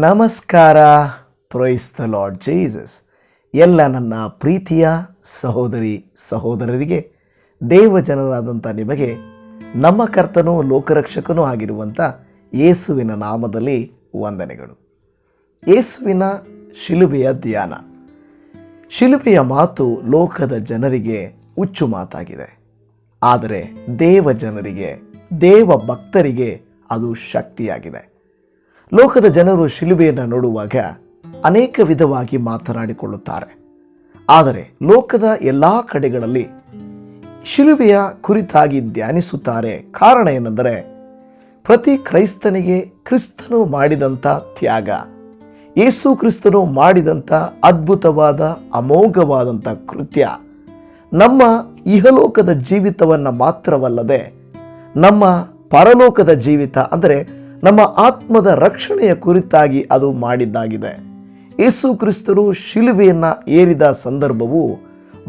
ನಮಸ್ಕಾರ praise the lord Jesus ಎಲ್ಲ ನನ್ನ ಪ್ರೀತಿಯ ಸಹೋದರಿ ಸಹೋದರರಿಗೆ ದೇವಜನರಾದಂಥ ನಿಮಗೆ, ನಮ್ಮ ಕರ್ತನೂ, ಲೋಕರಕ್ಷಕನೂ ಆಗಿರುವಂಥ ಯೇಸುವಿನ ನಾಮದಲ್ಲಿ ವಂದನೆಗಳು. ಯೇಸುವಿನ ಶಿಲುಬೆಯ ಧ್ಯಾನ. ಶಿಲುಬೆಯ ಮಾತು ಲೋಕದ ಜನರಿಗೆ ಹುಚ್ಚು ಮಾತಾಗಿದೆ. ಆದರೆ ದೇವ ಜನರಿಗೆ, ದೇವ ಭಕ್ತರಿಗೆ ಅದು ಶಕ್ತಿಯಾಗಿದೆ. ಲೋಕದ ಜನರು ಶಿಲುಬೆಯನ್ನು ನೋಡುವಾಗ ಅನೇಕ ವಿಧವಾಗಿ ಮಾತನಾಡಿಕೊಳ್ಳುತ್ತಾರೆ. ಆದರೆ ಲೋಕದ ಎಲ್ಲ ಕಡೆಗಳಲ್ಲಿ ಶಿಲುಬೆಯ ಕುರಿತಾಗಿ ಧ್ಯಾನಿಸುತ್ತಾರೆ ಕಾರಣ ಏನೆಂದರೆ ಪ್ರತಿ ಕ್ರೈಸ್ತನಿಗೆ ಕ್ರಿಸ್ತನು ಮಾಡಿದಂಥ ತ್ಯಾಗ, ಯೇಸು ಕ್ರಿಸ್ತನು ಮಾಡಿದಂಥ ಅದ್ಭುತವಾದ, ಅಮೋಘವಾದಂಥ ಕೃತ್ಯ ನಮ್ಮ ಇಹಲೋಕದ ಜೀವಿತವನ್ನು ಮಾತ್ರವಲ್ಲದೆ ನಮ್ಮ ಪರಲೋಕದ ಜೀವಿತ, ಅಂದರೆ ನಮ್ಮ ಆತ್ಮದ ರಕ್ಷಣೆಯ ಕುರಿತಾಗಿ ಅದು ಮಾಡಿದ್ದಾಗಿದೆ. ಯೇಸು ಕ್ರಿಸ್ತರು ಶಿಲುಬೆಯನ್ನು ಏರಿದ ಸಂದರ್ಭವು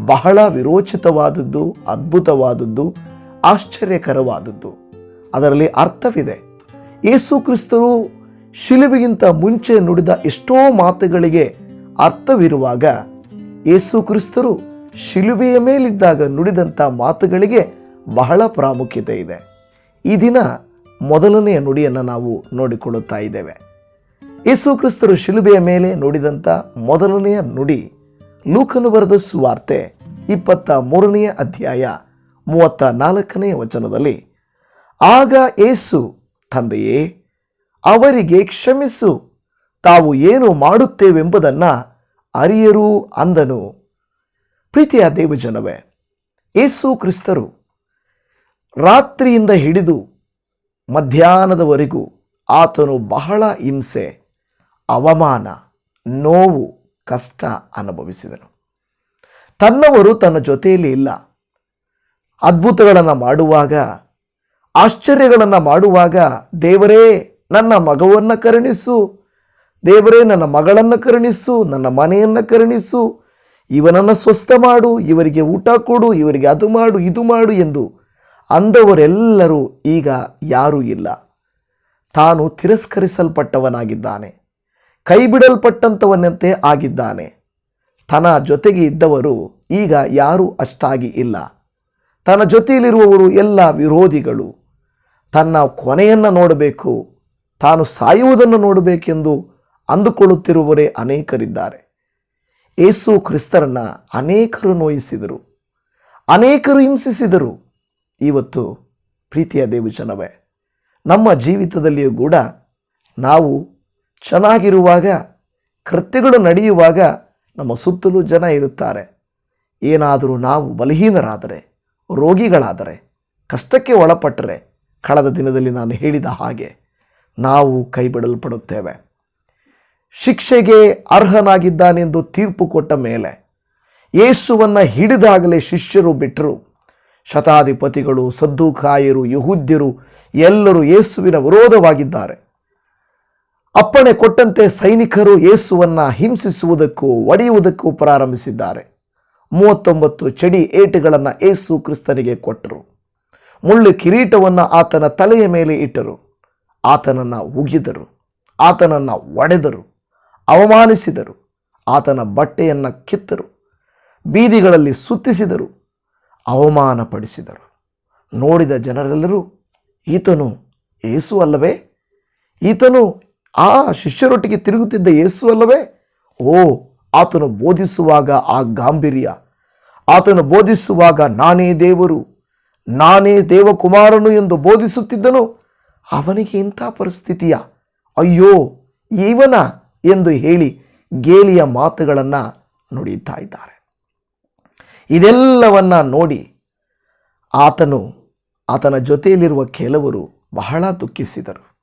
ಬಹಳ ವಿರೋಚಿತವಾದದ್ದು, ಅದ್ಭುತವಾದದ್ದು, ಆಶ್ಚರ್ಯಕರವಾದದ್ದು. ಅದರಲ್ಲಿ ಅರ್ಥವಿದೆ, ಯೇಸು ಕ್ರಿಸ್ತರು ಶಿಲುಬೆಗಿಂತ ಮುಂಚೆ ನುಡಿದ ಎಷ್ಟೋ ಮಾತುಗಳಿಗೆ ಅರ್ಥವಿರುವಾಗ ಯೇಸು ಕ್ರಿಸ್ತರು ಶಿಲುಬೆಯ ಮೇಲಿದ್ದಾಗ ನುಡಿದಂಥ ಮಾತುಗಳಿಗೆ ಬಹಳ ಪ್ರಾಮುಖ್ಯತೆ ಇದೆ. ಈ ದಿನ ಮೊದಲನೆಯ ನುಡಿಯನ್ನು ನಾವು ನೋಡಿಕೊಳ್ಳುತ್ತಾ ಇದ್ದೇವೆ. ಯೇಸು ಕ್ರಿಸ್ತರು ಶಿಲುಬೆಯ ಮೇಲೆ ನುಡಿದಂಥ ಮೊದಲನೆಯ ನುಡಿ ಲೂಕನು ಬರೆದ ಸುವಾರ್ತೆ ಇಪ್ಪತ್ತ ಮೂರನೆಯ ಅಧ್ಯಾಯ ಮೂವತ್ತ ನಾಲ್ಕನೆಯ ವಚನದಲ್ಲಿ, ಆಗ ಏಸು ತಂದೆಯೇ, ಅವರಿಗೆ ಕ್ಷಮಿಸು, ತಾವು ಏನು ಮಾಡುತ್ತೇವೆಂಬುದನ್ನು ಅರಿಯರು ಅಂದನು. ಪ್ರೀತಿಯ ದೇವಜನವೇ ಏಸು ಕ್ರಿಸ್ತರು ರಾತ್ರಿಯಿಂದ ಹಿಡಿದು ಮಧ್ಯಾಹ್ನದವರೆಗೂ ಆತನು ಬಹಳ ಹಿಂಸೆ, ಅವಮಾನ, ನೋವು, ಕಷ್ಟ ಅನುಭವಿಸಿದನು. ತನ್ನವರು ತನ್ನ ಜೊತೆಯಲ್ಲಿ ಇಲ್ಲ. ಅದ್ಭುತಗಳನ್ನು ಮಾಡುವಾಗ, ಆಶ್ಚರ್ಯಗಳನ್ನು ಮಾಡುವಾಗ, ದೇವರೇ, ನನ್ನ ಮಗವನ್ನು ಕರುಣಿಸು, ದೇವರೇ, ನನ್ನ ಮಗಳನ್ನು ಕರುಣಿಸು, ನನ್ನ ಮನೆಯನ್ನು ಕರುಣಿಸು, ಇವನನ್ನು ಸ್ವಸ್ಥ ಮಾಡು, ಇವರಿಗೆ ಊಟ ಕೊಡು, ಇವರಿಗೆ ಅದು ಮಾಡು, ಇದು ಮಾಡು ಎಂದು ಅಂದವರೆಲ್ಲರೂ ಈಗ ಯಾರೂ ಇಲ್ಲ. ತಾನು ತಿರಸ್ಕರಿಸಲ್ಪಟ್ಟವನಾಗಿದ್ದಾನೆ. ಕೈಬಿಡಲ್ಪಟ್ಟಂಥವನಂತೆ ಆಗಿದ್ದಾನೆ. ತನ್ನ ಜೊತೆಗೆ ಇದ್ದವರು ಈಗ ಯಾರೂ ಅಷ್ಟಾಗಿ ಇಲ್ಲ. ತನ್ನ ಜೊತೆಯಲ್ಲಿರುವವರು ಎಲ್ಲ ವಿರೋಧಿಗಳು. ತನ್ನ ಕೊನೆಯನ್ನು ನೋಡಬೇಕು. ತಾನು ಸಾಯುವುದನ್ನು ನೋಡಬೇಕೆಂದು ಅಂದುಕೊಳ್ಳುತ್ತಿರುವವರೇ ಅನೇಕರಿದ್ದಾರೆ. ಏಸು ಕ್ರಿಸ್ತರನ್ನ ಅನೇಕರು ನೋಯಿಸಿದರು. ಅನೇಕರು ಹಿಂಸಿಸಿದರು. ಇವತ್ತು ಪ್ರೀತಿಯ ದೇವಜನವೇ, ನಮ್ಮ ಜೀವಿತದಲ್ಲಿಯೂ ಕೂಡ ನಾವು ಚೆನ್ನಾಗಿರುವಾಗ, ಕೃತ್ಯಗಳು ನಡೆಯುವಾಗ ನಮ್ಮ ಸುತ್ತಲೂ ಜನ ಇರುತ್ತಾರೆ. ಏನಾದರೂ ನಾವು ಬಲಹೀನರಾದರೆ, ರೋಗಿಗಳಾದರೆ, ಕಷ್ಟಕ್ಕೆ ಒಳಪಟ್ಟರೆ, ಕಳೆದ ದಿನದಲ್ಲಿ ನಾನು ಹೇಳಿದ ಹಾಗೆ ನಾವು ಕೈಬಿಡಲ್ಪಡುತ್ತೇವೆ. ಶಿಕ್ಷೆಗೆ ಅರ್ಹನಾಗಿದ್ದಾನೆಂದು ತೀರ್ಪು ಕೊಟ್ಟ ಮೇಲೆ, ಯೇಸುವನ್ನು ಹಿಡಿದಾಗಲೇ ಶಿಷ್ಯರು ಬಿಟ್ಟರು ಶತಾಧಿಪತಿಗಳು ಸದ್ದುಕಾಯರು ಯಹೂದ್ಯರು ಎಲ್ಲರೂ ಯೇಸುವಿನ ವಿರೋಧವಾಗಿದ್ದಾರೆ. ಅಪ್ಪಣೆ ಕೊಟ್ಟಂತೆ ಸೈನಿಕರು ಯೇಸುವನ್ನು ಹಿಂಸಿಸುವುದಕ್ಕೂ ಒಡೆಯುವುದಕ್ಕೂ ಪ್ರಾರಂಭಿಸಿದ್ದಾರೆ. ಮೂವತ್ತೊಂಬತ್ತು ಚಡಿ ಏಟುಗಳನ್ನು ಏಸು ಕ್ರಿಸ್ತನಿಗೆ ಕೊಟ್ಟರು. ಮುಳ್ಳು ಕಿರೀಟವನ್ನು ಆತನ ತಲೆಯ ಮೇಲೆ ಇಟ್ಟರು. ಆತನನ್ನು ಉಗಿದರು. ಆತನನ್ನು ಒಡೆದರು. ಅವಮಾನಿಸಿದರು. ಆತನ ಬಟ್ಟೆಯನ್ನು ಕಿತ್ತರು. ಬೀದಿಗಳಲ್ಲಿ ಸುತ್ತಿಸಿದರು. ಅವಮಾನಪಡಿಸಿದರು. ನೋಡಿದ ಜನರೆಲ್ಲರೂ, ಈತನು ಏಸು ಅಲ್ಲವೇ? ಈತನು ಆ ಶಿಷ್ಯರೊಟ್ಟಿಗೆ ತಿರುಗುತ್ತಿದ್ದ ಯೇಸು ಅಲ್ಲವೇ? ಓ, ಆತನು ಬೋಧಿಸುವಾಗ ಆ ಗಾಂಭೀರ್ಯ. ಆತನು ಬೋಧಿಸುವಾಗ ನಾನೇ ದೇವರು. ನಾನೇ ದೇವಕುಮಾರನು ಎಂದು ಬೋಧಿಸುತ್ತಿದ್ದನು. ಅವನಿಗೆ ಇಂಥ ಪರಿಸ್ಥಿತಿಯ? ಅಯ್ಯೋ, ಇವನ? ಎಂದು ಹೇಳಿ ಗೇಲಿಯ ಮಾತುಗಳನ್ನು ನುಡಿಯುತ್ತಾ ಇದ್ದಾರೆ. ಇದೆಲ್ಲವನ್ನ ನೋಡಿ ಆತನು ಆತನ ಜೊತೆಯಲ್ಲಿರುವ ಕೆಲವರು ಬಹಳ ದುಃಖಿಸಿದರು.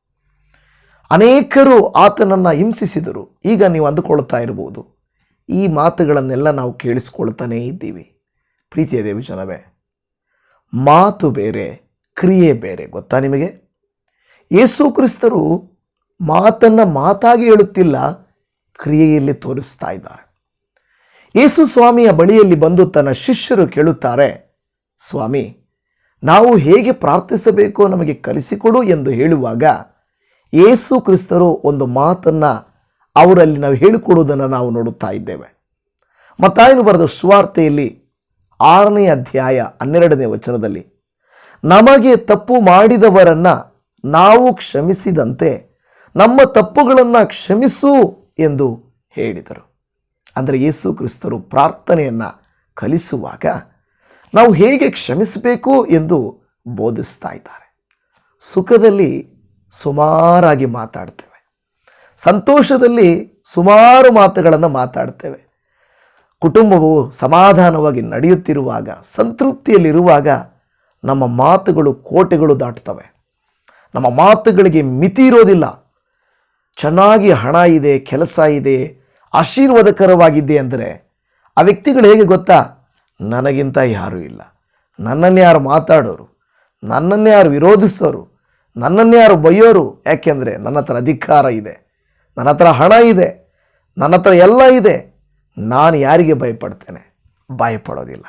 ಅನೇಕರು ಆತನನ್ನು ಹಿಂಸಿಸಿದರು. ಈಗ ನೀವು ಅಂದುಕೊಳ್ತಾ ಇರಬಹುದು. ಈ ಮಾತುಗಳನ್ನೆಲ್ಲ ನಾವು ಕೇಳಿಸ್ಕೊಳ್ತಾನೇ ಇದ್ದೀವಿ. ಪ್ರೀತಿಯ ದೇವಿ ಜನವೇ, ಮಾತು ಬೇರೆ, ಕ್ರಿಯೆ ಬೇರೆ, ಗೊತ್ತಾ ನಿಮಗೆ? ಯೇಸು ಕ್ರಿಸ್ತರು ಮಾತನ್ನು ಮಾತಾಗಿ ಹೇಳುತ್ತಿಲ್ಲ, ಕ್ರಿಯೆಯಲ್ಲಿ ತೋರಿಸ್ತಾ ಇದ್ದಾರೆ. ಯೇಸು ಸ್ವಾಮಿಯ ಬಳಿಯಲ್ಲಿ ಬಂದು ತನ್ನ ಶಿಷ್ಯರು ಕೇಳುತ್ತಾರೆ, ಸ್ವಾಮಿ, ನಾವು ಹೇಗೆ ಪ್ರಾರ್ಥಿಸಬೇಕು ನಮಗೆ ಕಲಿಸಿಕೊಡು ಎಂದು ಹೇಳುವಾಗ ಯೇಸು ಕ್ರಿಸ್ತರು ಒಂದು ಮಾತನ್ನು ಅವರಲ್ಲಿ ನಾವು ಹೇಳಿಕೊಡುವುದನ್ನು ನಾವು ನೋಡುತ್ತಾ ಇದ್ದೇವೆ. ಮತ್ತಾಯನು ಬರೆದ ಸುವಾರ್ತೆಯಲ್ಲಿ ಆರನೇ ಅಧ್ಯಾಯ ಹನ್ನೆರಡನೇ ವಚನದಲ್ಲಿ, ನಮಗೆ ತಪ್ಪು ಮಾಡಿದವರನ್ನ ನಾವು ಕ್ಷಮಿಸಿದಂತೆ ನಮ್ಮ ತಪ್ಪುಗಳನ್ನು ಕ್ಷಮಿಸು ಎಂದು ಹೇಳಿದರು. ಅಂದರೆ ಯೇಸು ಕ್ರಿಸ್ತರು ಪ್ರಾರ್ಥನೆಯನ್ನು ಕಲಿಸುವಾಗ ನಾವು ಹೇಗೆ ಕ್ಷಮಿಸಬೇಕು ಎಂದು ಬೋಧಿಸ್ತಾ ಇದ್ದಾರೆ. ಸುಖದಲ್ಲಿ ಸುಮಾರಾಗಿ ಮಾತಾಡ್ತೇವೆ. ಸಂತೋಷದಲ್ಲಿ ಸುಮಾರು ಮಾತುಗಳನ್ನು ಮಾತಾಡ್ತೇವೆ. ಕುಟುಂಬವು ಸಮಾಧಾನವಾಗಿ ನಡೆಯುತ್ತಿರುವಾಗ, ಸಂತೃಪ್ತಿಯಲ್ಲಿರುವಾಗ ನಮ್ಮ ಮಾತುಗಳು ಕೋಟೆಗಳು ದಾಟ್ತವೆ. ನಮ್ಮ ಮಾತುಗಳಿಗೆ ಮಿತಿ ಇರೋದಿಲ್ಲ. ಚೆನ್ನಾಗಿ ಹಣ ಇದೆ, ಕೆಲಸ ಇದೆ ಆಶೀರ್ವಾದಕರವಾಗಿದೆ ಅಂದರೆ ಆ ವ್ಯಕ್ತಿಗಳು ಹೇಗೆ ಗೊತ್ತಾ? ನನಗಿಂತ ಯಾರೂ ಇಲ್ಲ. ನನ್ನನ್ನು ಯಾರು ಮಾತಾಡೋರು? ನನ್ನನ್ನು ಯಾರು ವಿರೋಧಿಸೋರು? ನನ್ನನ್ನು ಯಾರು ಬೈಯೋರು ಯಾಕೆಂದರೆ ನನ್ನ ಹತ್ರ ಅಧಿಕಾರ ಇದೆ. ನನ್ನ ಹತ್ರ ಹಣ ಇದೆ. ನನ್ನ ಹತ್ರ ಎಲ್ಲ ಇದೆ. ನಾನು ಯಾರಿಗೆ ಭಯಪಡ್ತೇನೆ? ಭಯಪಡೋದಿಲ್ಲ.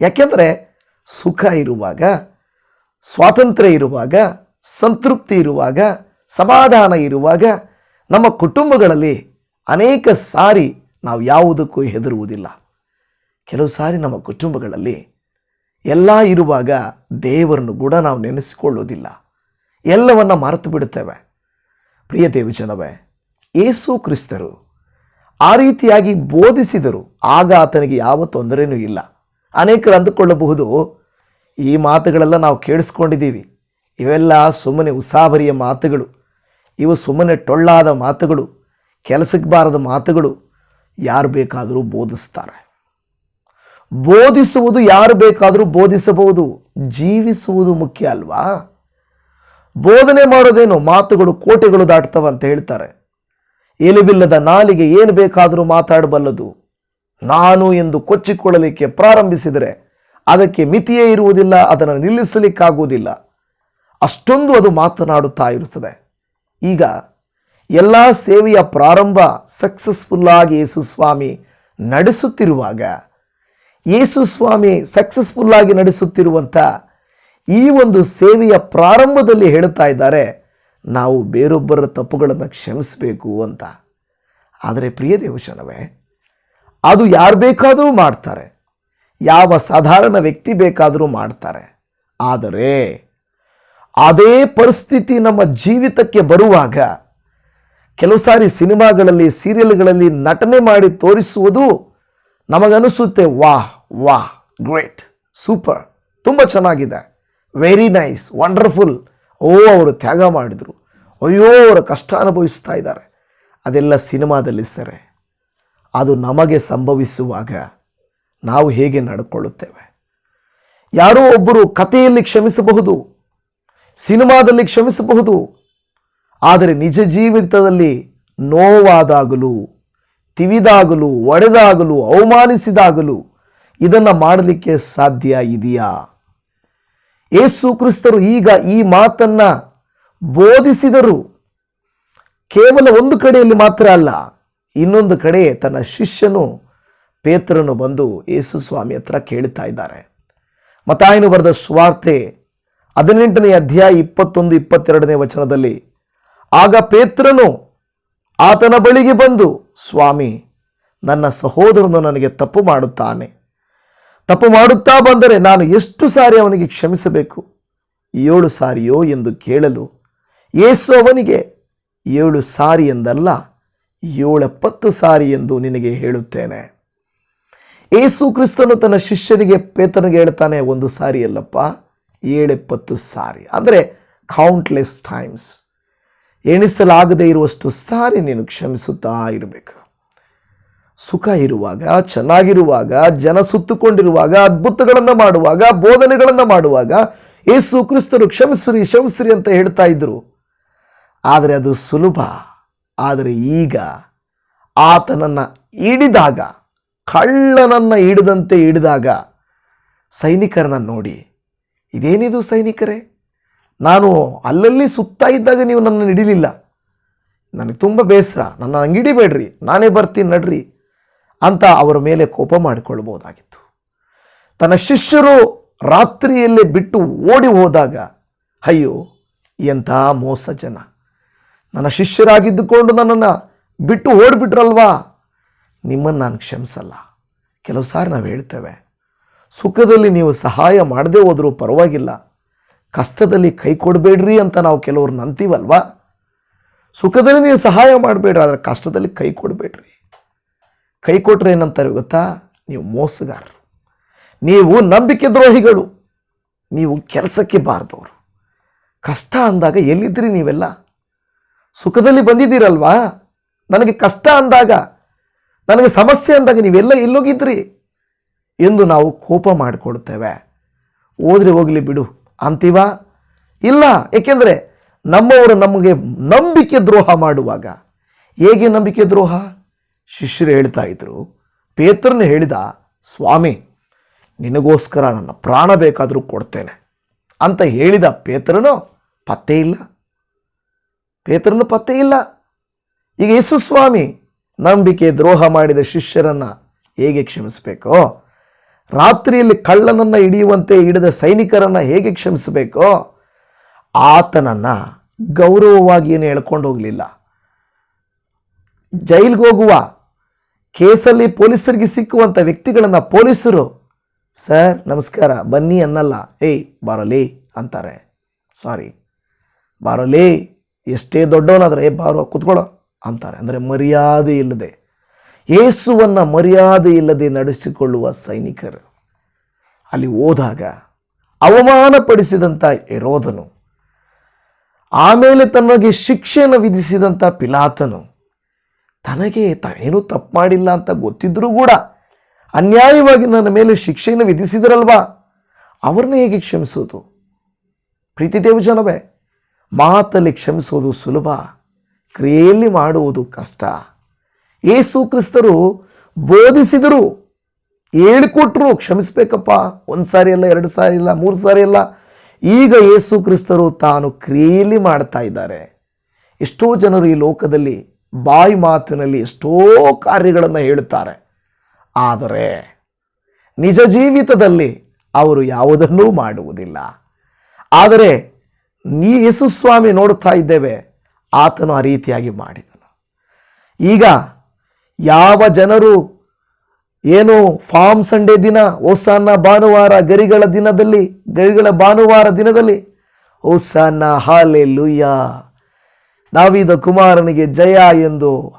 ಯಾಕೆಂದರೆ ಸುಖ ಇರುವಾಗ, ಸ್ವಾತಂತ್ರ್ಯ ಇರುವಾಗ, ಸಂತೃಪ್ತಿ ಇರುವಾಗ, ಸಮಾಧಾನ ಇರುವಾಗ ನಮ್ಮ ಕುಟುಂಬಗಳಲ್ಲಿ ಅನೇಕ ಸಾರಿ ನಾವು ಯಾವುದಕ್ಕೂ ಹೆದರುವುದಿಲ್ಲ. ಕೆಲವು ಸಾರಿ ನಮ್ಮ ಕುಟುಂಬಗಳಲ್ಲಿ ಎಲ್ಲ ಇರುವಾಗ ದೇವರನ್ನು ಕೂಡ ನಾವು ನೆನೆಸಿಕೊಳ್ಳುವುದಿಲ್ಲ. ಎಲ್ಲವನ್ನು ಮರೆತು ಬಿಡುತ್ತೇವೆ. ಪ್ರಿಯ ದೇವಜನವೇ ಏಸು ಕ್ರಿಸ್ತರು ಆ ರೀತಿಯಾಗಿ ಬೋಧಿಸಿದರು. ಆಗ ಆತನಿಗೆ ಯಾವ ತೊಂದರೆಯೂ ಇಲ್ಲ. ಅನೇಕರು ಅಂದುಕೊಳ್ಳಬಹುದು, ಈ ಮಾತುಗಳೆಲ್ಲ ನಾವು ಕೇಳಿಸ್ಕೊಂಡಿದ್ದೀವಿ. ಇವೆಲ್ಲ ಸುಮ್ಮನೆ ಉಸಾಬರಿಯ ಮಾತುಗಳು. ಇವು ಸುಮ್ಮನೆ ಟೊಳ್ಳಾದ ಮಾತುಗಳು. ಕೆಲಸಕ್ಕೆ ಬಾರದ ಮಾತುಗಳು ಯಾರು ಬೇಕಾದರೂ ಬೋಧಿಸ್ತಾರೆ. ಬೋಧಿಸುವುದು ಯಾರು ಬೇಕಾದರೂ ಬೋಧಿಸಬಹುದು. ಜೀವಿಸುವುದು ಮುಖ್ಯ ಅಲ್ವಾ? ಬೋಧನೆ ಮಾಡೋದೇನು? ಮಾತುಗಳು ಕೋಟೆಗಳು ದಾಟ್ತವ ಅಂತ ಹೇಳ್ತಾರೆ. ಎಲುಬಿಲ್ಲದ ನಾಲಿಗೆ ಏನು ಬೇಕಾದರೂ ಮಾತಾಡಬಲ್ಲದು. ನಾನು ಎಂದು ಕೊಚ್ಚಿಕೊಳ್ಳಲಿಕ್ಕೆ ಪ್ರಾರಂಭಿಸಿದರೆ ಅದಕ್ಕೆ ಮಿತಿಯೇ ಇರುವುದಿಲ್ಲ, ಅದನ್ನು ನಿಲ್ಲಿಸಲಿಕ್ಕಾಗುವುದಿಲ್ಲ. ಅಷ್ಟೊಂದು ಅದು ಮಾತನಾಡುತ್ತಾ ಇರುತ್ತದೆ. ಈಗ ಎಲ್ಲ ಸೇವೆಯ ಪ್ರಾರಂಭ ಸಕ್ಸಸ್ಫುಲ್ಲಾಗಿ ಯೇಸು ಸ್ವಾಮಿ ನಡೆಸುತ್ತಿರುವಾಗ, ಯೇಸುಸ್ವಾಮಿ ಸಕ್ಸಸ್ಫುಲ್ ಆಗಿ ನಡೆಸುತ್ತಿರುವಂಥ ಈ ಒಂದು ಸೇವೆಯ ಪ್ರಾರಂಭದಲ್ಲಿ ಹೇಳ್ತಾ ಇದ್ದಾರೆ, ನಾವು ಬೇರೊಬ್ಬರ ತಪ್ಪುಗಳನ್ನು ಕ್ಷಮಿಸಬೇಕು ಅಂತ. ಆದರೆ ಪ್ರಿಯ ದೇವಶನವೇ ಅದು ಯಾರು ಬೇಕಾದರೂ ಮಾಡ್ತಾರೆ, ಯಾವ ಸಾಧಾರಣ ವ್ಯಕ್ತಿ ಬೇಕಾದರೂ ಮಾಡ್ತಾರೆ. ಆದರೆ, ಅದೇ ಪರಿಸ್ಥಿತಿ ನಮ್ಮ ಜೀವಿತಕ್ಕೆ ಬರುವಾಗ ಕೆಲವು ಸಾರಿ ಸಿನಿಮಾಗಳಲ್ಲಿ, ಸೀರಿಯಲ್ಗಳಲ್ಲಿ ನಟನೆ ಮಾಡಿ ತೋರಿಸುವುದು ನಮಗನಿಸುತ್ತೆ ವಾಹ್ ವಾಹ್, ಗ್ರೇಟ್, ಸೂಪರ್, ತುಂಬ ಚೆನ್ನಾಗಿದೆ. Very nice, wonderful. ಓ, ಅವರು ತ್ಯಾಗ ಮಾಡಿದರು. ಅಯ್ಯೋ, ಅವರು ಕಷ್ಟ ಅನುಭವಿಸ್ತಾ ಇದ್ದಾರೆ. ಅದೆಲ್ಲ ಸಿನಿಮಾದಲ್ಲಿ ಸರಿ. ಅದು ನಮಗೆ ಸಂಭವಿಸುವಾಗ ನಾವು ಹೇಗೆ ನಡ್ಕೊಳ್ಳುತ್ತೇವೆ? ಯಾರೋ ಒಬ್ಬರು ಕಥೆಯಲ್ಲಿ ಕ್ಷಮಿಸಬಹುದು, ಸಿನಿಮಾದಲ್ಲಿ ಕ್ಷಮಿಸಬಹುದು ಆದರೆ ನಿಜ ಜೀವಿತದಲ್ಲಿ ನೋವಾದಾಗಲೂ, ತಿವಿದಾಗಲೂ, ಒಡೆದಾಗಲೂ, ಅವಮಾನಿಸಿದಾಗಲೂ ಇದನ್ನು ಮಾಡಲಿಕ್ಕೆ ಸಾಧ್ಯ ಇದೆಯಾ? ಏಸು ಕ್ರಿಸ್ತರು ಈಗ ಈ ಮಾತನ್ನ ಬೋಧಿಸಿದರು ಕೇವಲ ಒಂದು ಕಡೆಯಲ್ಲಿ ಮಾತ್ರ ಅಲ್ಲ, ಇನ್ನೊಂದು ಕಡೆ ತನ್ನ ಶಿಷ್ಯನು ಪೇತ್ರನು ಬಂದು ಯೇಸು ಸ್ವಾಮಿ ಹತ್ರ ಕೇಳ್ತಾ ಇದ್ದಾರೆ. ಮತಾಯನು ಬರೆದ ಸ್ವಾರ್ತೆ ಹದಿನೆಂಟನೇ ಅಧ್ಯಾಯ ಇಪ್ಪತ್ತೊಂದು, ಇಪ್ಪತ್ತೆರಡನೇ ವಚನದಲ್ಲಿ ಆಗ ಪೇತ್ರನು ಆತನ ಬಳಿಗೆ ಬಂದು, ಸ್ವಾಮಿ, ನನ್ನ ಸಹೋದರನು ನನಗೆ ತಪ್ಪು ಮಾಡುತ್ತಾನೆ. ತಪ್ಪು ಮಾಡುತ್ತಾ ಬಂದರೆ ನಾನು ಎಷ್ಟು ಸಾರಿ ಅವನಿಗೆ ಕ್ಷಮಿಸಬೇಕು? ಏಳು ಸಾರಿಯೋ ಎಂದು ಕೇಳಲು ಏಸು ಅವನಿಗೆ, ಏಳು ಸಾರಿ ಎಂದಲ್ಲ ಏಳೆಪ್ಪತ್ತು ಸಾರಿ ಎಂದು ನಿನಗೆ ಹೇಳುತ್ತೇನೆ. ಏಸು ಕ್ರಿಸ್ತನು ತನ್ನ ಶಿಷ್ಯನಿಗೆ ಪೇತನಿಗೆ ಹೇಳ್ತಾನೆ, ಒಂದು ಸಾರಿ ಅಲ್ಲಪ್ಪ, ಏಳೆಪ್ಪತ್ತು ಸಾರಿ. ಅಂದರೆ ಕೌಂಟ್ಲೆಸ್ ಟೈಮ್ಸ್ ಎಣಿಸಲಾಗದೇ ಇರುವಷ್ಟು ಸಾರಿ ನೀನು ಕ್ಷಮಿಸುತ್ತಾ ಇರಬೇಕು. ಸುಖ ಇರುವಾಗ, ಚೆನ್ನಾಗಿರುವಾಗ, ಜನ ಸುತ್ತುಕೊಂಡಿರುವಾಗ, ಅದ್ಭುತಗಳನ್ನು ಮಾಡುವಾಗ, ಬೋಧನೆಗಳನ್ನು ಮಾಡುವಾಗ ಏಸು ಕ್ರಿಸ್ತರು ಕ್ಷಮಿಸ್ರಿ ಕ್ಷಮಿಸ್ರಿ ಅಂತ ಹೇಳ್ತಾ ಇದ್ರು. ಆದರೆ ಅದು ಸುಲಭ. ಆದರೆ ಈಗ ಆತನನ್ನು ಹಿಡಿದಾಗ, ಕಳ್ಳನನ್ನು ಹಿಡಿದಂತೆ ಹಿಡಿದಾಗ ಸೈನಿಕರನ್ನ ನೋಡಿ, ಇದೇನಿದು ಸೈನಿಕರೇ? ನಾನು ಅಲ್ಲಲ್ಲಿ ಸುತ್ತಾ ಇದ್ದಾಗ ನೀವು ನನ್ನನ್ನು ಹಿಡಿಲಿಲ್ಲ. ನನಗೆ ತುಂಬ ಬೇಸರ. ನನ್ನ ಹಂಗೆ ಹಿಡಿಬೇಡ್ರಿ. ನಾನೇ ಬರ್ತೀನಿ ನಡ್ರಿ ಅಂತ ಅವರ ಮೇಲೆ ಕೋಪ ಮಾಡಿಕೊಳ್ಬೋದಾಗಿತ್ತು ತನ್ನ ಶಿಷ್ಯರು ರಾತ್ರಿಯಲ್ಲೇ ಬಿಟ್ಟು ಓಡಿ ಹೋದಾಗ, ಅಯ್ಯೋ, ಎಂಥ ಮೋಸ ಜನ. ನನ್ನ ಶಿಷ್ಯರಾಗಿದ್ದುಕೊಂಡು ನನ್ನನ್ನು ಬಿಟ್ಟು ಓಡಿಬಿಟ್ರಲ್ವಾ? ನಿಮ್ಮನ್ನು ನಾನು ಕ್ಷಮಿಸಲ್ಲ. ಕೆಲವು ಸಾರಿ ನಾವು ಹೇಳ್ತೇವೆ, ಸುಖದಲ್ಲಿ ನೀವು ಸಹಾಯ ಮಾಡದೇ ಹೋದರೂ ಪರವಾಗಿಲ್ಲ. ಕಷ್ಟದಲ್ಲಿ ಕೈ ಕೊಡಬೇಡ್ರಿ ಅಂತ ನಾವು ಕೆಲವ್ರನ್ನ ಅಂತೀವಲ್ವಾ ಸುಖದಲ್ಲಿ ನೀವು ಸಹಾಯ ಮಾಡಬೇಡ್ರಿ, ಆದರೆ ಕಷ್ಟದಲ್ಲಿ ಕೈ ಕೊಡಬೇಡ್ರಿ. ಕೈ ಕೊಟ್ಟರೆ ಏನಂತಾರೆ ಗೊತ್ತಾ? ನೀವು ಮೋಸಗಾರರು. ನೀವು ನಂಬಿಕೆ ದ್ರೋಹಿಗಳು. ನೀವು ಕೆಲಸಕ್ಕೆ ಬಾರದವರು. ಕಷ್ಟ ಅಂದಾಗ ಎಲ್ಲಿದ್ರಿ ನೀವೆಲ್ಲ? ಸುಖದಲ್ಲಿ ಬಂದಿದ್ದೀರಲ್ವಾ? ನನಗೆ ಕಷ್ಟ ಅಂದಾಗ, ನನಗೆ ಸಮಸ್ಯೆ ಅಂದಾಗ ನೀವೆಲ್ಲ ಎಲ್ಲೋಗಿದ್ರಿ ಎಂದು ನಾವು ಕೋಪ ಮಾಡಿಕೊಡ್ತೇವೆ ಹೋದ್ರೆ ಹೋಗಲಿ ಬಿಡು. ಅಂತೀವ? ಇಲ್ಲ. ಏಕೆಂದರೆ ನಮ್ಮವರು ನಮಗೆ ನಂಬಿಕೆ ದ್ರೋಹ ಮಾಡುವಾಗ ಹೇಗೆ ನಂಬಿಕೆ ದ್ರೋಹ? ಶಿಷ್ಯರು ಹೇಳ್ತಾ ಇದ್ರು, ಪೇತ್ರನ ಹೇಳಿದ, ಸ್ವಾಮಿ, ನಿನಗೋಸ್ಕರ ನನ್ನ ಪ್ರಾಣ ಬೇಕಾದರೂ ಕೊಡ್ತೇನೆ ಅಂತ ಹೇಳಿದ ಪೇತ್ರನು, ಪತ್ತೆ ಇಲ್ಲ. ಪೇತ್ರನು ಪತ್ತೆ ಇಲ್ಲ. ಈಗ ಯೇಸು ಸ್ವಾಮಿ ನಂಬಿಕೆ ದ್ರೋಹ ಮಾಡಿದ ಶಿಷ್ಯರನ್ನು ಹೇಗೆ ಕ್ಷಮಿಸಬೇಕೋ? ರಾತ್ರಿಯಲ್ಲಿ ಕಳ್ಳನನ್ನು ಹಿಡಿಯುವಂತೆ ಹಿಡಿದ ಸೈನಿಕರನ್ನು ಹೇಗೆ ಕ್ಷಮಿಸಬೇಕೋ? ಆತನನ್ನು ಗೌರವವಾಗಿ ಏನು ಹೇಳ್ಕೊಂಡು ಹೋಗಲಿಲ್ಲ. ಜೈಲ್ಗೆ ಹೋಗುವ ಕೇಸಲ್ಲಿ ಪೊಲೀಸರಿಗೆ ಸಿಕ್ಕುವಂಥ ವ್ಯಕ್ತಿಗಳನ್ನು ಪೊಲೀಸರು, ಸರ್, ನಮಸ್ಕಾರ, ಬನ್ನಿ ಅನ್ನಲ್ಲ. ಏಯ್, ಬಾರಲಿ, ಅಂತಾರೆ. ಸಾರಿ, ಬಾರಲಿ, ಎಷ್ಟೇ ದೊಡ್ಡವನಾದರೆ ಏ ಬಾರೋ, ಕುತ್ಕೊಳ್ಳೋ, ಅಂತಾರೆ. ಅಂದರೆ ಮರ್ಯಾದೆ ಇಲ್ಲದೆ. ಯೇಸುವನ್ನ ಮರ್ಯಾದೆ ಇಲ್ಲದೆ ನಡೆಸಿಕೊಳ್ಳುವ ಸೈನಿಕರು. ಅಲ್ಲಿ ಹೋದಾಗ ಅವಮಾನಪಡಿಸಿದಂಥ ಎರೋದನು ಆಮೇಲೆ ತನಗೆ ಶಿಕ್ಷೆಯನ್ನು ವಿಧಿಸಿದಂಥ ಪಿಲಾತನು, ತನಗೆ ತಾನೇನು ತಪ್ಪು ಮಾಡಿಲ್ಲ ಅಂತ ಗೊತ್ತಿದ್ರೂ ಕೂಡ ಅನ್ಯಾಯವಾಗಿ ನನ್ನ ಮೇಲೆ ಶಿಕ್ಷೆಯನ್ನು ವಿಧಿಸಿದ್ರಲ್ವಾ? ಅವ್ರನ್ನ ಹೇಗೆ ಕ್ಷಮಿಸೋದು? ಪ್ರೀತಿ ದೇವಜನವೇ ಮಾತಲ್ಲಿ ಕ್ಷಮಿಸೋದು ಸುಲಭ, ಕ್ರಿಯೆಯಲ್ಲಿ ಮಾಡುವುದು ಕಷ್ಟ. ಯೇಸು ಕ್ರಿಸ್ತರು ಬೋಧಿಸಿದರು. ಹೇಳಿಕೊಟ್ರು ಕ್ಷಮಿಸ್ಬೇಕಪ್ಪ. ಒಂದು ಸಾರಿ ಅಲ್ಲ, ಎರಡು ಸಾರಿ ಇಲ್ಲ ಮೂರು ಸಾರಿ ಅಲ್ಲ. ಈಗ ಏಸು ಕ್ರಿಸ್ತರು ತಾನು ಕ್ರಿಯೆಯಲ್ಲಿ ಮಾಡ್ತಾ ಇದ್ದಾರೆ. ಎಷ್ಟೋ ಜನರು ಈ ಲೋಕದಲ್ಲಿ ಬಾಯಿ ಮಾತಿನಲ್ಲಿ ಎಷ್ಟೋ ಕಾರ್ಯಗಳನ್ನು ಹೇಳುತ್ತಾರೆ. ಆದರೆ ನಿಜ ಜೀವಿತದಲ್ಲಿ ಅವರು ಯಾವುದನ್ನೂ ಮಾಡುವುದಿಲ್ಲ. ಆದರೆ ನೀ ಯೇಸು ಸ್ವಾಮಿ ನೋಡುತ್ತಾ ಇದ್ದೇವೆ, ಆತನು ಆ ರೀತಿಯಾಗಿ ಮಾಡಿದನು. ಈಗ ಯಾವ ಜನರು ಏನು ಫಾರ್ಮ್ ಸಂಡೇ ದಿನ ಓಸಾನ ಭಾನುವಾರ ಗರಿಗಳ ದಿನದಲ್ಲಿ, ಗರಿಗಳ ಭಾನುವಾರ ದಿನದಲ್ಲಿ? ಓಸಾನ ಹಾಲೆ ಲುಯ್ಯ ದಾವಿದ ಕುಮಾರನಿಗೆ ಜಯ ಎಂದು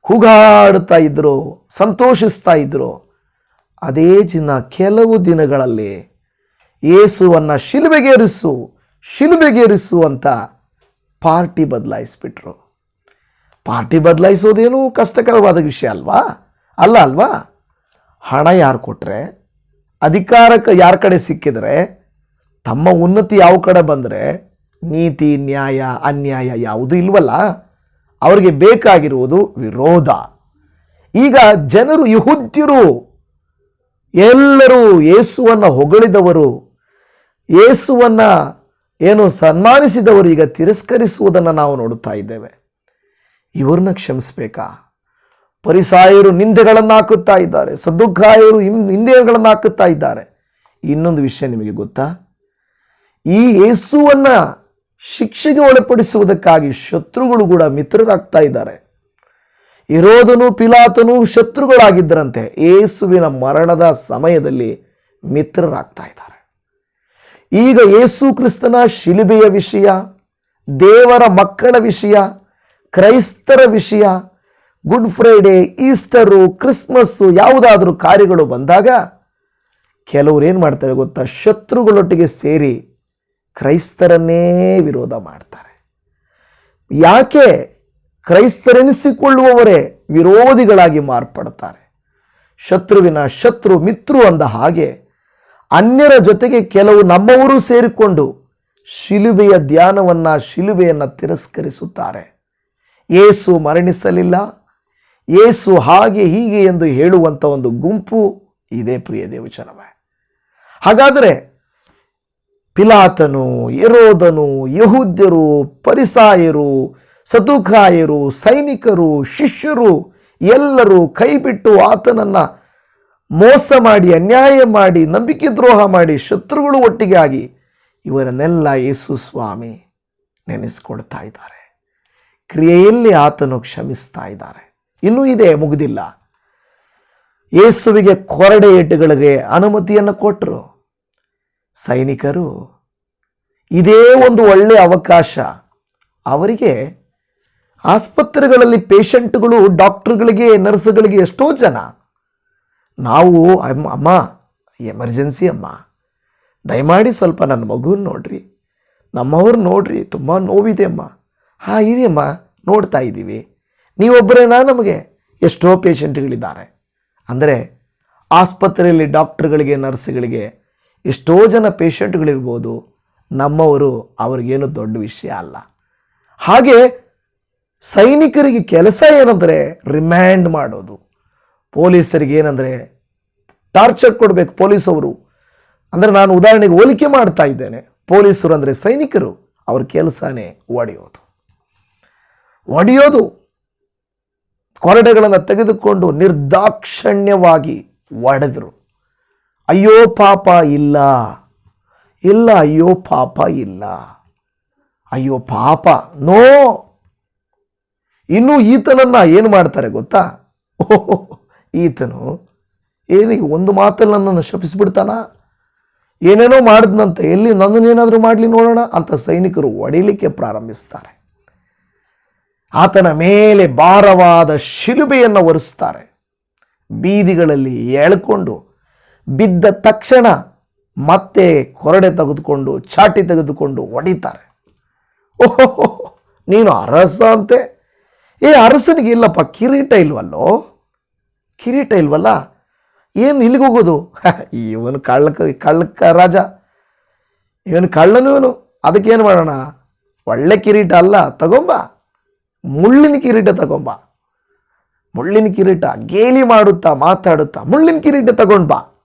ಕೂಗಾಡುತ್ತಾ ಇದ್ರು, ಸಂತೋಷಿಸ್ತಾ ಇದ್ರು. ಅದೇ ದಿನ ಕೆಲವು ದಿನಗಳಲ್ಲಿ ಯೇಸುವನ್ನ ಶಿಲುಬೆಗೇರಿಸು ಶಿಲುಬೆಗೇರಿಸು ಅಂತ ಪಾರ್ಟಿ ಬದಲಾಯಿಸ್ಬಿಟ್ರು. ಪಾರ್ಟಿ ಬದಲಾಯಿಸೋದೇನು ಕಷ್ಟಕರವಾದ ವಿಷಯ ಅಲ್ವಾ? ಅಲ್ಲ ಅಲ್ವಾ? ಹಣ ಯಾರು ಕೊಟ್ಟರೆ ಅಧಿಕಾರಕ್ಕೆ ಯಾರ ಕಡೆ ಸಿಕ್ಕಿದರೆ? ತಮ್ಮ ಉನ್ನತಿ ಯಾವ ಕಡೆ ಬಂದರೆ? ನೀತಿ, ನ್ಯಾಯ, ಅನ್ಯಾಯ ಯಾವುದೂ ಇಲ್ವಲ್ಲ? ಅವರಿಗೆ ಬೇಕಾಗಿರುವುದು ವಿರೋಧ. ಈಗ ಜನರು ಯಹುದ್ಯರು, ಎಲ್ಲರೂ ಏಸುವನ್ನು ಹೊಗಳಿದವರು, ಯೇಸುವನ್ನ ಏನು ಸನ್ಮಾನಿಸಿದವರು ಈಗ ತಿರಸ್ಕರಿಸುವುದನ್ನು ನಾವು ನೋಡುತ್ತಾ ಇದ್ದೇವೆ. ಇವ್ರನ್ನ ಕ್ಷಮಿಸ್ಬೇಕಾ? ಪರಿಸಾಯರು ನಿಂದೆಗಳನ್ನು ಹಾಕುತ್ತಾ ಇದ್ದಾರೆ, ಸದ್ದುಖಾಯರು ನಿಂದೆಗಳನ್ನು ಹಾಕುತ್ತಾ ಇದ್ದಾರೆ. ಇನ್ನೊಂದು ವಿಷಯ ನಿಮಗೆ ಗೊತ್ತಾ? ಈ ಯೇಸುವನ್ನ ಶಿಕ್ಷೆಗೆ ಒಳಪಡಿಸುವುದಕ್ಕಾಗಿ ಶತ್ರುಗಳು ಕೂಡ ಮಿತ್ರರಾಗ್ತಾ ಇದ್ದಾರೆ. ಇರೋದನು ಪಿಲಾತನು ಶತ್ರುಗಳಾಗಿದ್ದರಂತೆ ಏಸುವಿನ ಮರಣದ ಸಮಯದಲ್ಲಿ ಮಿತ್ರರಾಗ್ತಾ ಇದ್ದಾರೆ. ಈಗ ಏಸು ಕ್ರಿಸ್ತನ ಶಿಲುಬೆಯ ವಿಷಯ, ದೇವರ ಮಕ್ಕಳ ವಿಷಯ ಕ್ರೈಸ್ತರ ವಿಷಯ, ಗುಡ್ ಫ್ರೈಡೇ, ಈಸ್ಟರು, ಕ್ರಿಸ್ಮಸ್ಸು ಯಾವುದಾದ್ರೂ ಕಾರ್ಯಗಳು ಬಂದಾಗ ಕೆಲವರು ಏನು ಮಾಡ್ತಾರೆ ಗೊತ್ತಾ? ಶತ್ರುಗಳೊಟ್ಟಿಗೆ ಸೇರಿ ಕ್ರೈಸ್ತರನ್ನೇ ವಿರೋಧ ಮಾಡ್ತಾರೆ. ಯಾಕೆ? ಕ್ರೈಸ್ತರೆನಿಸಿಕೊಳ್ಳುವವರೇ ವಿರೋಧಿಗಳಾಗಿ ಮಾರ್ಪಡ್ತಾರೆ. ಶತ್ರುವಿನ ಶತ್ರು ಮಿತ್ರು ಅಂದ ಹಾಗೆ ಅನ್ಯರ ಜೊತೆಗೆ ಕೆಲವು ನಮ್ಮವರು ಸೇರಿಕೊಂಡು ಶಿಲುಬೆಯ ಧ್ಯಾನವನ್ನು ಶಿಲುಬೆಯನ್ನು ತಿರಸ್ಕರಿಸುತ್ತಾರೆ. ಏಸು ಮರಣಿಸಲಿಲ್ಲ. ಏಸು ಹಾಗೆ ಹೀಗೆ ಎಂದು ಹೇಳುವಂಥ ಒಂದು ಗುಂಪು ಇದೆ ಪ್ರಿಯ ದೇವಚನವೇ ಹಾಗಾದರೆ ಪಿಲಾತನು ಎರೋದನು ಯಹೂದ್ಯರು, ಪರಿಸಾಯರು ಸತುಕಾಯರು ಸೈನಿಕರು, ಶಿಷ್ಯರು ಎಲ್ಲರೂ ಕೈಬಿಟ್ಟು ಆತನನ್ನ ಮೋಸ ಮಾಡಿ, ಅನ್ಯಾಯ ಮಾಡಿ ನಂಬಿಕೆ ದ್ರೋಹ ಮಾಡಿ, ಶತ್ರುಗಳು ಒಟ್ಟಿಗೆ ಆಗಿ ಇವರನ್ನೆಲ್ಲ ಯೇಸು ಸ್ವಾಮಿ ನೆನೆಸ್ಕೊಳ್ತಾ ಇದ್ದಾರೆ. ಕ್ರಿಯೆಯಲ್ಲಿ ಆತನು ಕ್ಷಮಿಸ್ತಾ ಇದ್ದಾರೆ. ಇನ್ನೂ ಇದೆ, ಮುಗಿದಿಲ್ಲ. ಯೇಸುವಿಗೆ ಕೊರಡೆ ಏಟುಗಳಿಗೆ ಅನುಮತಿಯನ್ನು ಕೊಟ್ಟರು ಸೈನಿಕರು, ಇದೇ ಒಂದು ಒಳ್ಳೆಯ ಅವಕಾಶ. ಅವರಿಗೆ ಆಸ್ಪತ್ರೆಗಳಲ್ಲಿ ಪೇಷಂಟ್ಗಳು, ಡಾಕ್ಟ್ರುಗಳಿಗೆ, ನರ್ಸ್ಗಳಿಗೆ ಎಷ್ಟೋ ಜನ. ನಾವು ಅಮ್ಮ, ಎಮರ್ಜೆನ್ಸಿ ಅಮ್ಮ. ದಯಮಾಡಿ ಸ್ವಲ್ಪ ನನ್ನ ಮಗುನ ನೋಡ್ರಿ. ನಮ್ಮವ್ರು ನೋಡ್ರಿ, ತುಂಬ ನೋವಿದೆ ಅಮ್ಮ. ಹಾಂ ಇರಿ ಅಮ್ಮ ನೋಡ್ತಾ ಇದ್ದೀವಿ. ನೀವೊಬ್ಬರೇನಾ ನಮಗೆ ಎಷ್ಟೋ ಪೇಷಂಟ್ಗಳಿದ್ದಾರೆ. ಅಂದರೆ ಆಸ್ಪತ್ರೆಯಲ್ಲಿ ಡಾಕ್ಟ್ರುಗಳಿಗೆ, ನರ್ಸ್ಗಳಿಗೆ ಎಷ್ಟೋ ಜನ ಪೇಷಂಟ್ಗಳಿರ್ಬೋದು. ನಮ್ಮವರು ಅವ್ರಿಗೇನು ದೊಡ್ಡ ವಿಷಯ ಅಲ್ಲ. ಹಾಗೆ ಸೈನಿಕರಿಗೆ ಕೆಲಸ ಏನಂದರೆ ರಿಮ್ಯಾಂಡ್ ಮಾಡೋದು. ಪೊಲೀಸರಿಗೆ ಏನಂದರೆ ಟಾರ್ಚರ್ ಕೊಡಬೇಕು ಪೊಲೀಸವರು. ಅಂದರೆ ನಾನು ಉದಾಹರಣೆಗೆ ಹೋಲಿಕೆ ಮಾಡ್ತಾ ಇದ್ದೇನೆ. ಪೊಲೀಸರು ಅಂದರೆ ಸೈನಿಕರು. ಅವ್ರ ಕೆಲಸನೇ ಒಡೆಯೋದು. ಒಡೆಯೋದು. ಕೊರಡೆಗಳನ್ನು ತೆಗೆದುಕೊಂಡು ನಿರ್ದಾಕ್ಷಣ್ಯವಾಗಿ ಒಡೆದರು. ಅಯ್ಯೋ ಪಾಪ ಇಲ್ಲ. ಇಲ್ಲ, ಅಯ್ಯೋ ಪಾಪ ಇಲ್ಲ. ಅಯ್ಯೋ ಪಾಪ, ನೋ. ಇನ್ನು ಈತನನ್ನು ಏನು ಮಾಡ್ತಾರೆ ಗೊತ್ತಾ? ಓಹೋ, ಈತನು ಏನಿಗೆ ಒಂದು ಮಾತಲ್ಲಿ ನನ್ನನ್ನು ಶಪಿಸ್ಬಿಡ್ತಾನ? ಏನೇನೋ ಮಾಡಿದ್ನಂತೆ, ಎಲ್ಲಿ ನನ್ನನ್ನೇನಾದರೂ ಮಾಡಲಿ ನೋಡೋಣ ಅಂತ ಸೈನಿಕರು ಒಡಿಲಿಕ್ಕೆ ಪ್ರಾರಂಭಿಸ್ತಾರೆ. ಆತನ ಮೇಲೆ ಭಾರವಾದ ಶಿಲುಬೆಯನ್ನು ಒರೆಸ್ತಾರೆ ಬೀದಿಗಳಲ್ಲಿ ಎಳ್ಕೊಂಡು ಬಿದ್ದ ತಕ್ಷಣ ಮತ್ತೆ ಕೊರಡೆ ತೆಗೆದುಕೊಂಡು ಚಾಟಿ ತೆಗೆದುಕೊಂಡು ಹೊಡಿತಾರೆ. ಓಹೋ, ನೀನು ಅರಸ ಅಂತೆ. ಏ, ಅರಸನಿಗೆ ಇಲ್ಲಪ್ಪ, ಕಿರೀಟ ಇಲ್ವಲ್ಲೋ? ಕಿರೀಟ ಇಲ್ವಲ್ಲ? ಏನು ಇಲ್ಲಿಗೆ ಹೋಗೋದು? ಇವನು ಕಳ್ಳಕ ಕಳ್ಳಕ ರಾಜ. ಇವನು ಕಳ್ಳನು ಇವನು. ಅದಕ್ಕೇನು ಮಾಡೋಣ? ಒಳ್ಳೆ ಕಿರೀಟ ಅಲ್ಲ, ತಗೊಂಬ. ಮುಳ್ಳಿನ ಕಿರೀಟ ತಗೊಂಬ. ಮುಳ್ಳಿನ ಕಿರೀಟ, ಗೇಲಿ ಮಾಡುತ್ತಾ ಮಾತಾಡುತ್ತಾ ಮುಳ್ಳಿನ ಕಿರೀಟ ತಗೊಂಡ್ ಬಾ.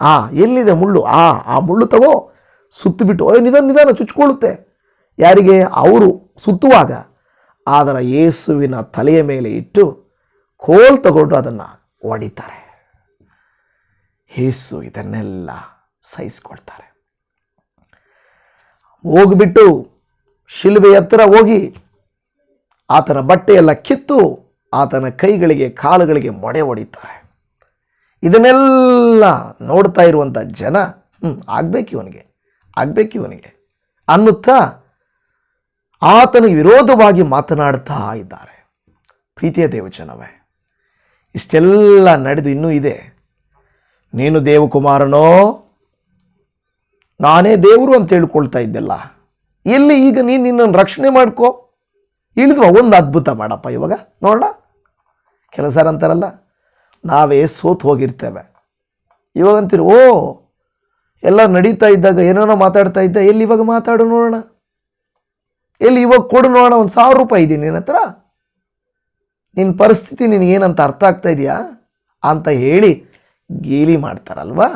ಆ, ಎಲ್ಲಿದೆ ಮುಳ್ಳು? ಆ ಆ ಮುಳ್ಳು ತಗೋ. ಸುತ್ತಿಬಿಟ್ಟು, ಓ, ನಿಧಾನ ನಿಧಾನ ಚುಚ್ಕೊಳ್ಳುತ್ತೆ. ಯಾರಿಗೆ? ಅವರು ಸುತ್ತುವಾಗ. ಅದರ ಯೇಸುವಿನ ತಲೆಯ ಮೇಲೆ ಇಟ್ಟು ಕೋಲ್ ತಗೊಂಡು ಅದನ್ನು ಹೊಡಿತಾರೆ ಯೇಸು ಇದನ್ನೆಲ್ಲ ಸಹಿಸ್ಕೊಳ್ತಾರೆ. ಹೋಗ್ಬಿಟ್ಟು ಶಿಲುಬೆ ಹತ್ತಿರ ಹೋಗಿ ಆತನ ಬಟ್ಟೆಯೆಲ್ಲ ಕಿತ್ತು ಆತನ ಕೈಗಳಿಗೆ ಕಾಲುಗಳಿಗೆ ಮೊಡೆ ಹೊಡಿತಾರೆ. ಇದನ್ನೆಲ್ಲ ನೋಡ್ತಾ ಇರುವಂಥ ಜನ ಹ್ಞೂ ಆಗ್ಬೇಕು ಇವನಿಗೆ ಆಗ್ಬೇಕು ಇವನಿಗೆ ಅನ್ನುತ್ತಾ ಆತನಿಗೆ ವಿರೋಧವಾಗಿ ಮಾತನಾಡ್ತಾ ಇದ್ದಾರೆ. ಪ್ರೀತಿಯ ದೇವಜನವೇ, ಇಷ್ಟೆಲ್ಲ ನಡೆದು ಇನ್ನೂ ಇದೆ. ನೀನು ದೇವಕುಮಾರನೋ? ನಾನೇ ದೇವರು ಅಂತ ಹೇಳ್ಕೊಳ್ತಾ ಇದ್ದೆಲ್ಲ. ಎಲ್ಲಿ ಈಗ ನೀನು ನಿನ್ನನ್ನು ರಕ್ಷಣೆ ಮಾಡ್ಕೋ? ಇಳಿದ್ವ ಒಂದು ಅದ್ಭುತ ಮಾಡಪ್ಪ ಇವಾಗ. ನೋಡೋಣ. ಕೆಲಸ ಅಂತಾರಲ್ಲ, ನಾವೇ ಸೋತು ಹೋಗಿರ್ತೇವೆ. ಇವಾಗ ಅಂತೀರಿ ಓ, ಎಲ್ಲ ನಡೀತಾ ಇದ್ದಾಗ ಏನೇನೋ ಮಾತಾಡ್ತಾ ಇದ್ದ, ಎಲ್ಲಿ ಇವಾಗ ಮಾತಾಡು ನೋಡೋಣ. ಎಲ್ಲಿ ಇವಾಗ ಕೊಡು ನೋಡೋಣ, ಒಂದು ಸಾವಿರ ರೂಪಾಯಿ ಇದೀನಿ ನಿನ್ನ ಹತ್ರ. ನಿನ್ನ ಪರಿಸ್ಥಿತಿ ನಿನಗೇನಂತ ಅರ್ಥ ಆಗ್ತಾ ಇದೆಯಾ? ಅಂತ ಹೇಳಿ ಗೇಲಿ ಮಾಡ್ತಾರಲ್ವಾ?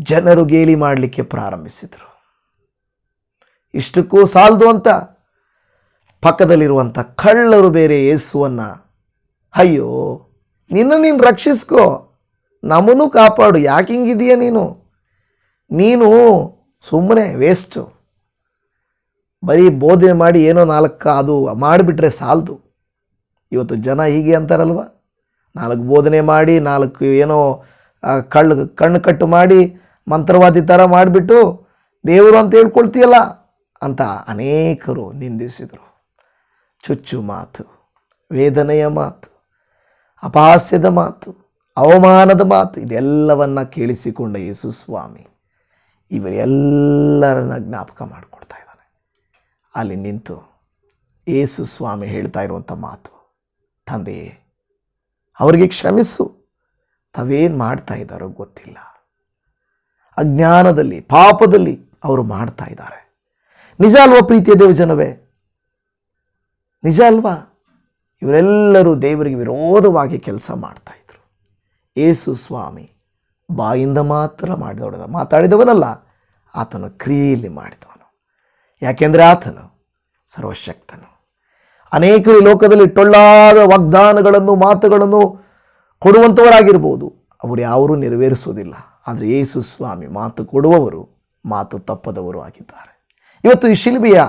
ಜನರು ಗೇಲಿ ಮಾಡಲಿಕ್ಕೆ ಪ್ರಾರಂಭಿಸಿದರು. ಇಷ್ಟಕ್ಕೂ ಸಾಲದು ಅಂತ. ಪಕ್ಕದಲ್ಲಿರುವಂಥ ಕಳ್ಳರು ಬೇರೆ ಯೇಸುವನ್ನ ಅಯ್ಯೋ, ನಿನ್ನ ನೀನು ರಕ್ಷಿಸ್ಕೋ, ನಮ್ಮನ್ನು ಕಾಪಾಡು, ಯಾಕೆ ಹಿಂಗಿದೀಯ ನೀನು? ನೀನು ಸುಮ್ಮನೆ ವೇಸ್ಟು ಬರೀ ಬೋಧನೆ ಮಾಡಿ ಏನೋ ನಾಲ್ಕು ಅದು ಮಾಡಿಬಿಟ್ರೆ ಸಾಲದು. ಇವತ್ತು ಜನ ಹೀಗೆ ಅಂತಾರಲ್ವ? ನಾಲ್ಕು ಬೋಧನೆ ಮಾಡಿ, ನಾಲ್ಕು ಏನೋ ಕಳ್ಳು, ಕಣ್ಣು ಕಟ್ಟು ಮಾಡಿ, ಮಂತ್ರವಾದಿ ಥರ ಮಾಡಿಬಿಟ್ಟು ದೇವರು ಅಂತ ಹೇಳ್ಕೊಳ್ತೀಯಲ್ಲ? ಅಂತ ಅನೇಕರು ನಿಂದಿಸಿದರು. ಚುಚ್ಚು ಮಾತು, ವೇದನೆಯ ಮಾತು, ಅಪಹಾಸ್ಯದ ಮಾತು, ಅವಮಾನದ ಮಾತು, ಇದೆಲ್ಲವನ್ನು ಕೇಳಿಸಿಕೊಂಡ ಯೇಸು ಸ್ವಾಮಿ ಇವರೆಲ್ಲರನ್ನ ಜ್ಞಾಪಕ ಮಾಡಿಕೊಡ್ತಾ ಇದ್ದಾನೆ. ಅಲ್ಲಿ ನಿಂತು ಯೇಸು ಸ್ವಾಮಿ ಹೇಳ್ತಾ ಇರುವಂಥ ಮಾತು, ತಂದೆಯೇ, ಅವರಿಗೆ ಕ್ಷಮಿಸು, ತಾವೇನು ಮಾಡ್ತಾ ಇದ್ದಾರೋ ಗೊತ್ತಿಲ್ಲ. ಅಜ್ಞಾನದಲ್ಲಿ, ಪಾಪದಲ್ಲಿ ಅವರು ಮಾಡ್ತಾ ಇದ್ದಾರೆ. ನಿಜ ಅಲ್ವ ಪ್ರೀತಿಯ ದೇವಜನವೇ? ನಿಜ ಅಲ್ವಾ? ಇವರೆಲ್ಲರೂ ದೇವರಿಗೆ ವಿರೋಧವಾಗಿ ಕೆಲಸ ಮಾಡ್ತಾಯಿದ್ರು ಏಸು ಸ್ವಾಮಿ ಬಾಯಿಂದ ಮಾತ್ರ ಮಾಡಿದವಡ ಮಾತಾಡಿದವನಲ್ಲ, ಆತನು ಕ್ರಿಯೆಯಲ್ಲಿ ಮಾಡಿದವನು. ಯಾಕೆಂದರೆ ಆತನು ಸರ್ವಶಕ್ತನು. ಅನೇಕರು ಲೋಕದಲ್ಲಿ ಟೊಳ್ಳಾದ ವಾಗ್ದಾನಗಳನ್ನು, ಮಾತುಗಳನ್ನು ಕೊಡುವಂಥವರಾಗಿರ್ಬೋದು ಅವರು ಯಾರೂ ನೆರವೇರಿಸೋದಿಲ್ಲ ಆದರೆ ಯೇಸು ಸ್ವಾಮಿ ಮಾತು ಕೊಡುವವರು, ಮಾತು ತಪ್ಪದವರು ಆಗಿದ್ದಾರೆ. ಇವತ್ತು ಈ ಶಿಲ್ಬೆಯ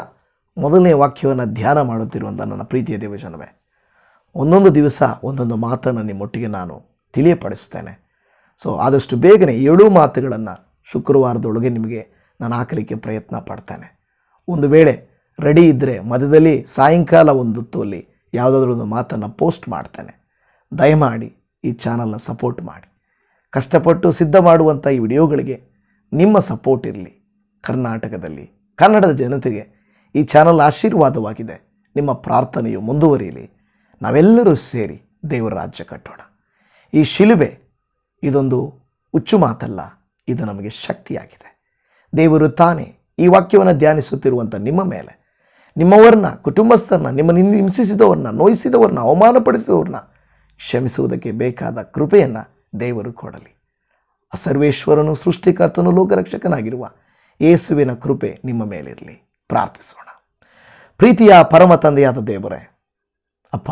ಮೊದಲನೇ ವಾಕ್ಯವನ್ನು ಧ್ಯಾನ ಮಾಡುತ್ತಿರುವಂಥ ನನ್ನ ಪ್ರೀತಿಯ ದೇವಜನವೇ, ಒಂದೊಂದು ದಿವಸ ಒಂದೊಂದು ಮಾತನ್ನು ನಿಮ್ಮೊಟ್ಟಿಗೆ ನಾನು ತಿಳಿಯಪಡಿಸ್ತೇನೆ ಸೊ ಆದಷ್ಟು ಬೇಗನೆ ಏಳು ಮಾತುಗಳನ್ನು ಶುಕ್ರವಾರದೊಳಗೆ ನಿಮಗೆ ನಾನು ಹಾಕಲಿಕ್ಕೆ ಪ್ರಯತ್ನ ಪಡ್ತೇನೆ. ಒಂದು ವೇಳೆ ರೆಡಿ ಇದ್ದರೆ ಮಧ್ಯದಲ್ಲಿ ಸಾಯಂಕಾಲ ಒಂದು ಅಲ್ಲಿ ಯಾವುದಾದ್ರೂ ಒಂದು ಮಾತನ್ನು ಪೋಸ್ಟ್ ಮಾಡ್ತೇನೆ. ದಯಮಾಡಿ ಈ ಚಾನಲ್ನ ಸಪೋರ್ಟ್ ಮಾಡಿ. ಕಷ್ಟಪಟ್ಟು ಸಿದ್ಧ ಮಾಡುವಂಥ ಈ ವಿಡಿಯೋಗಳಿಗೆ ನಿಮ್ಮ ಸಪೋರ್ಟ್ ಇರಲಿ. ಕರ್ನಾಟಕದಲ್ಲಿ, ಕನ್ನಡದ ಜನತೆಗೆ ಈ ಚಾನಲ್ ಆಶೀರ್ವಾದವಾಗಿದೆ. ನಿಮ್ಮ ಪ್ರಾರ್ಥನೆಯು ಮುಂದುವರಿಯಲಿ. ನಾವೆಲ್ಲರೂ ಸೇರಿ ದೇವರ ರಾಜ್ಯ ಕಟ್ಟೋಣ. ಈ ಶಿಲುಬೆ ಇದೊಂದು ಹುಚ್ಚು ಮಾತಲ್ಲ, ಇದು ನಮಗೆ ಶಕ್ತಿಯಾಗಿದೆ. ದೇವರು ತಾನೇ ಈ ವಾಕ್ಯವನ್ನು ಧ್ಯಾನಿಸುತ್ತಿರುವಂಥ ನಿಮ್ಮ ಮೇಲೆ. ನಿಮ್ಮವರನ್ನ, ಕುಟುಂಬಸ್ಥರನ್ನ ನಿಮ್ಮನ್ನು ಹಿಂಸಿಸಿದವ್ರನ್ನ, ನೋಯಿಸಿದವ್ರನ್ನ, ಅವಮಾನಪಡಿಸಿದವ್ರನ್ನ ಕ್ಷಮಿಸುವುದಕ್ಕೆ ಬೇಕಾದ ಕೃಪೆಯನ್ನು ದೇವರು ಕೊಡಲಿ. ಅಸರ್ವೇಶ್ವರನು ಸರ್ವೇಶ್ವರನು ಸೃಷ್ಟಿಕರ್ತನು, ಲೋಕರಕ್ಷಕನಾಗಿರುವ ಯೇಸುವಿನ ಕೃಪೆ ನಿಮ್ಮ ಮೇಲಿರಲಿ. ಪ್ರಾರ್ಥಿಸೋಣ. ಪ್ರೀತಿಯ ಪರಮ ತಂದೆಯಾದ ದೇವರೇ, ಅಪ್ಪ,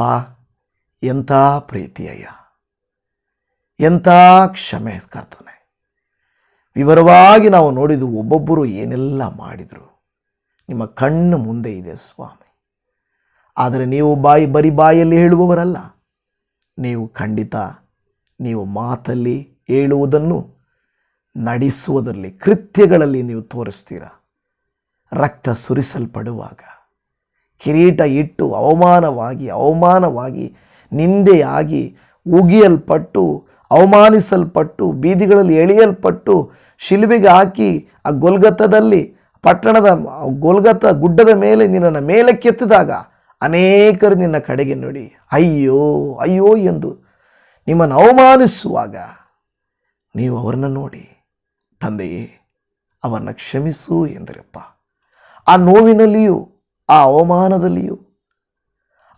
ಎಂಥ ಪ್ರೀತಿಯಯ್ಯ. ಎಂಥ ಕ್ಷಮೆ ಕರ್ತನೆ. ವಿವರವಾಗಿ ನಾವು ನೋಡಿದ್ದು ಒಬ್ಬೊಬ್ಬರು ಏನೆಲ್ಲ ಮಾಡಿದರು. ನಿಮ್ಮ ಕಣ್ಣು ಮುಂದೆ ಇದೆ ಸ್ವಾಮಿ. ಆದರೆ ನೀವು ಬಾಯಿ ಬರಿ ಬಾಯಲ್ಲಿ ಹೇಳುವವರಲ್ಲ. ನೀವು ಖಂಡಿತ ನೀವು ಮಾತಲ್ಲಿ ಹೇಳುವುದನ್ನು ನಡೆಸುವುದರಲ್ಲಿ, ಕೃತ್ಯಗಳಲ್ಲಿ ನೀವು ತೋರಿಸ್ತೀರ? ರಕ್ತ ಸುರಿಸಲ್ಪಡುವಾಗ, ಕಿರೀಟ ಇಟ್ಟು ಅವಮಾನವಾಗಿ ಅವಮಾನವಾಗಿ, ನಿಂದೆಯಾಗಿ ಉಗಿಯಲ್ಪಟ್ಟು, ಅವಮಾನಿಸಲ್ಪಟ್ಟು, ಬೀದಿಗಳಲ್ಲಿ ಎಳೆಯಲ್ಪಟ್ಟು, ಶಿಲುಬೆಗೆ ಹಾಕಿ ಆ ಗೊಲ್ಗತ್ತದಲ್ಲಿ ಪಟ್ಟಣದ ಗೊಲ್ಗತ್ತ ಗುಡ್ಡದ ಮೇಲೆ ನಿನ್ನನ್ನು ಮೇಲೆ ಕೆತ್ತಿದಾಗ ಅನೇಕರು ನಿನ್ನ ಕಡೆಗೆ ನೋಡಿ, ಅಯ್ಯೋ ಅಯ್ಯೋ ಎಂದು ನಿಮ್ಮನ್ನು ಅವಮಾನಿಸುವಾಗ ನೀವು ಅವರನ್ನು ನೋಡಿ, ತಂದೆಯೇ, ಅವರನ್ನು ಕ್ಷಮಿಸು ಎಂದರಪ್ಪ. ಆ ನೋವಿನಲ್ಲಿಯೂ, ಆ ಅವಮಾನದಲ್ಲಿಯೂ,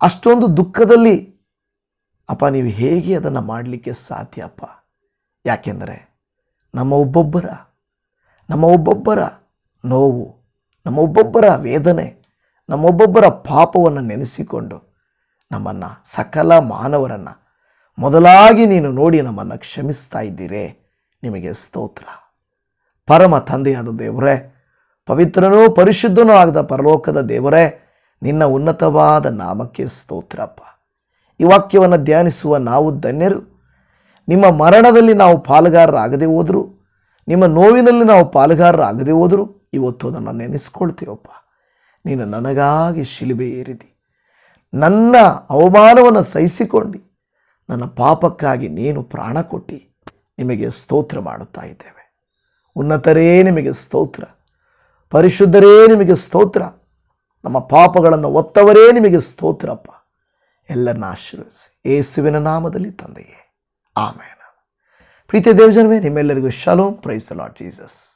ಅಷ್ಟೊಂದು ದುಃಖದಲ್ಲಿ, ಅಪ್ಪ, ನೀವು ಹೇಗೆ ಅದನ್ನು ಮಾಡಲಿಕ್ಕೆ ಸಾಧ್ಯ, ಅಪ್ಪ? ಯಾಕೆಂದರೆ, ನಮ್ಮ ಒಬ್ಬೊಬ್ಬರ ನಮ್ಮ ಒಬ್ಬೊಬ್ಬರ ನೋವು, ನಮ್ಮ ಒಬ್ಬೊಬ್ಬರ ವೇದನೆ ನಮ್ಮೊಬ್ಬೊಬ್ಬರ ಪಾಪವನ್ನು ನೆನೆಸಿಕೊಂಡು ನಮ್ಮನ್ನು ಸಕಲ ಮಾನವರನ್ನು ಮೊದಲಾಗಿ ನೀನು ನೋಡಿ ನಮ್ಮನ್ನು ಕ್ಷಮಿಸ್ತಾ ಇದ್ದೀರೇ. ನಿಮಗೆ ಸ್ತೋತ್ರ. ಪರಮ ತಂದೆಯಾದ ದೇವರೇ ಪವಿತ್ರನೂ ಪರಿಶುದ್ಧನೂ ಆಗದ ಪರಲೋಕದ ದೇವರೇ, ನಿನ್ನ ಉನ್ನತವಾದ ನಾಮಕ್ಕೆ ಸ್ತೋತ್ರಪ್ಪ. ಈ ವಾಕ್ಯವನ್ನು ಧ್ಯಾನಿಸುವ ನಾವು ಧನ್ಯರು. ನಿಮ್ಮ ಮರಣದಲ್ಲಿ ನಾವು ಪಾಲುಗಾರರಾಗದೆ ಹೋದರು, ನಿಮ್ಮ ನೋವಿನಲ್ಲಿ ನಾವು ಪಾಲುಗಾರರಾಗದೆ ಹೋದರು, ಇವತ್ತು ಅದನ್ನು ನೆನೆಸ್ಕೊಳ್ತೀವಪ್ಪ. ನೀನು ನನಗಾಗಿ ಶಿಲುಬೆ ಏರಿದಿ. ನನ್ನ ಅವಮಾನವನ್ನು ಸಹಿಸಿಕೊಂಡು, ನನ್ನ ಪಾಪಕ್ಕಾಗಿ ನೀನು ಪ್ರಾಣ ಕೊಟ್ಟು, ನಿಮಗೆ ಸ್ತೋತ್ರ ಮಾಡುತ್ತಾ ಇದ್ದೇವೆ. ಉನ್ನತರೇ ನಿಮಗೆ ಸ್ತೋತ್ರ. ಪರಿಶುದ್ಧರೇ ನಿಮಗೆ ಸ್ತೋತ್ರ. ನಮ್ಮ ಪಾಪಗಳನ್ನು ಒತ್ತವರೇ ನಿಮಗೆ ಸ್ತೋತ್ರಪ್ಪ. ಎಲ್ಲರನ್ನ ಆಶೀರ್ವಿಸಿ ಏಸುವಿನ ನಾಮದಲ್ಲಿ ತಂದೆಯೇ. ಆಮೇನ. ಪ್ರೀತಿಯ ದೇವಜನವೇ, ನಿಮ್ಮೆಲ್ಲರಿಗೂ ಶಲೋಮ್. Price lord Jesus